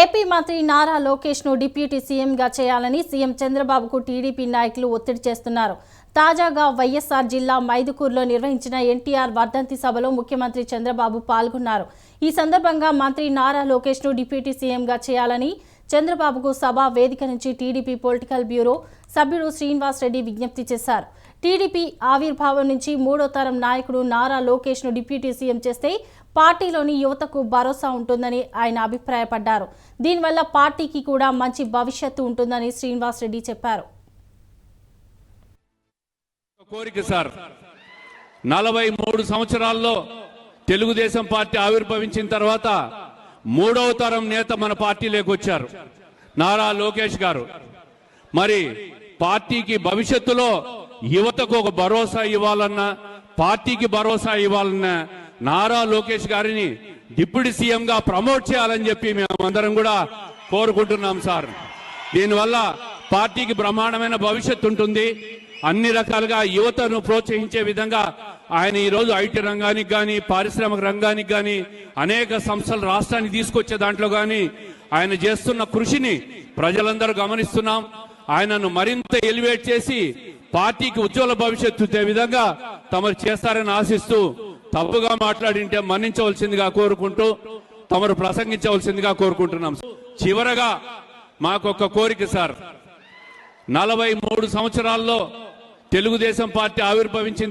AP మంత్రి Nara లోకేష్ను deputy సీఎంగా చేయాలని సీఎం చంద్రబాబుకు టీడీపీ నాయకులు ఒత్తిడి చేస్తున్నారు. తాజాగా వైఎస్ఆర్ జిల్లా మైదుకూరులో నిర్వహించిన ఎన్టీఆర్ వర్ధంతి సభలో ముఖ్యమంత్రి చంద్రబాబు పాల్గొన్నారు. ఈ సందర్భంగా మంత్రి నారా లోకేష్ను డిప్యూటీ సీఎంగా చేయాలని చంద్రబాబుకు సభా వేదిక నుంచి టీడీపీ పొలిటికల్ బ్యూరో సభ్యుడు శ్రీనివాస్ రెడ్డి విజ్ఞప్తి చేశారు. టీడీపీ ఆవిర్భావం నుంచి మూడో తరం నాయకుడు నారా లోకేష్ను డిప్యూటీ సీఎం చేస్తే పార్టీలోని యువతకు భరోసా ఉంటుందని ఆయన అభిప్రాయపడ్డారు. దీనివల్ల పార్టీకి కూడా మంచి భవిష్యత్తు ఉంటుందని శ్రీనివాస్ రెడ్డి చెప్పారు. కోరిక సార్. నలభై మూడు సంవత్సరాల్లో తెలుగుదేశం పార్టీ ఆవిర్భవించిన తర్వాత మూడవ తరం నేత మన పార్టీలోకి వచ్చారు. నారా లోకేష్ గారు. మరి పార్టీకి భవిష్యత్తులో యువతకు ఒక భరోసా ఇవ్వాలన్నా పార్టీకి భరోసా ఇవ్వాలన్నా నారా లోకేష్ గారిని డిప్యూటీ సీఎం గా ప్రమోట్ చేయాలని చెప్పి మేమందరం కూడా కోరుకుంటున్నాం సార్. దీనివల్ల పార్టీకి బ్రహ్మాండమైన భవిష్యత్తు ఉంటుంది. అన్ని రకాలుగా యువతను ప్రోత్సహించే విధంగా ఆయన ఈ రోజు ఐటీ రంగానికి కానీ పారిశ్రామిక రంగానికి కానీ అనేక సంస్థలు రాష్ట్రానికి తీసుకొచ్చే దాంట్లో కానీ ఆయన చేస్తున్న కృషిని ప్రజలందరూ గమనిస్తున్నాం. ఆయనను మరింత ఎలివేట్ చేసి పార్టీకి ఉజ్వల భవిష్యత్తు విధంగా తమరు చేస్తారని ఆశిస్తూ తప్పుగా మాట్లాడింటే మన్నించవలసిందిగా కోరుకుంటూ తమరు ప్రసంగించవలసిందిగా కోరుకుంటున్నాం. చివరగా మాకొక కోరిక సార్. నలభై మూడు సంవత్సరాల్లో తెలుగుదేశం పార్టీ ఆవిర్భవించిన